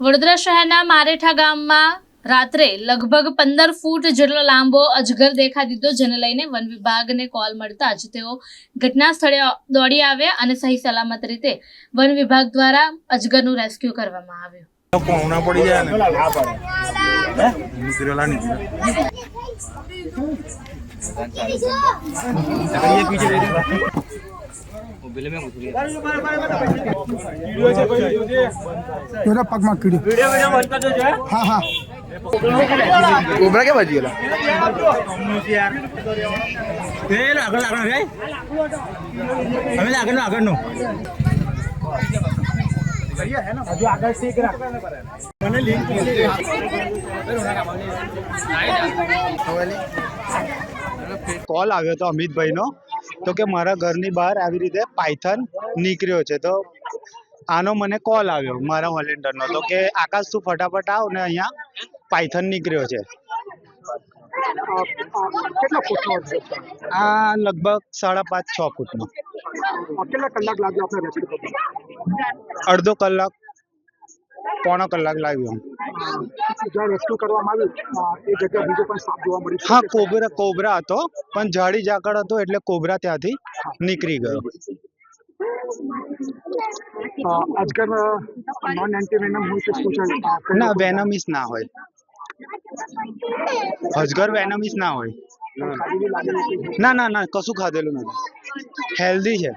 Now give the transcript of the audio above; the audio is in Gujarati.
વડોદરા શહેરના મારેઠા ગામમાં રાત્રે લગભગ પંદર ફૂટ જેટલો લાંબો અજગર દેખાઈ દીધો જેને લઈને વન વિભાગને કોલ મળતા જ તેઓ ઘટના સ્થળે દોડી આવ્યા અને સહી સલામત રીતે વન વિભાગ દ્વારા અજગરનું રેસ્ક્યુ કરવામાં આવ્યું. પડી જાય ને. નીકળેલા નીકળે એના પગમાં કીડી હા હા. કોબરા કે બાજી ગયેલા? આગળ આગળ રે હવે આગળ આગળ નો કોલ આવ્યો હતો અમિતભાઈનો તો કે મારા ઘરની બહાર આવી રીતે પાયથન નીકળ્યો છે. તો આનો મને કોલ આવ્યો મારા વોલેન્ટરનો તો કે આકાશ તું ફટાફટ આવ ને અહીંયા પાયથન નીકળ્યો છે. કેટલા ફૂટનો છે? આ લગભગ સાડા પાંચ છ ફૂટનો. કેટલા કલાક લાગ્યો આપણે રેસ્ક્યુ અડધો કલાક પોણો કલાક લાગ્યો જ્યાં રેસ્ક્યુ કરવામાં આવ્યું એ જગ્યા બીજો પણ સાપ જોવા મળ્યો હા કોબરા કોબરા હતો પણ જાડી ઝાકળ હતો એટલે કોબરા ત્યાંથી નીકળી ગયો. આજકાલ નોન એન્ટી વેનમ હોય કે શું છે? ના વેનમિસ ના હોય. અજગર વેનમિસ ના હોય. ના ના ના કશું ખાધેલું નથી. હેલ્ધી છે.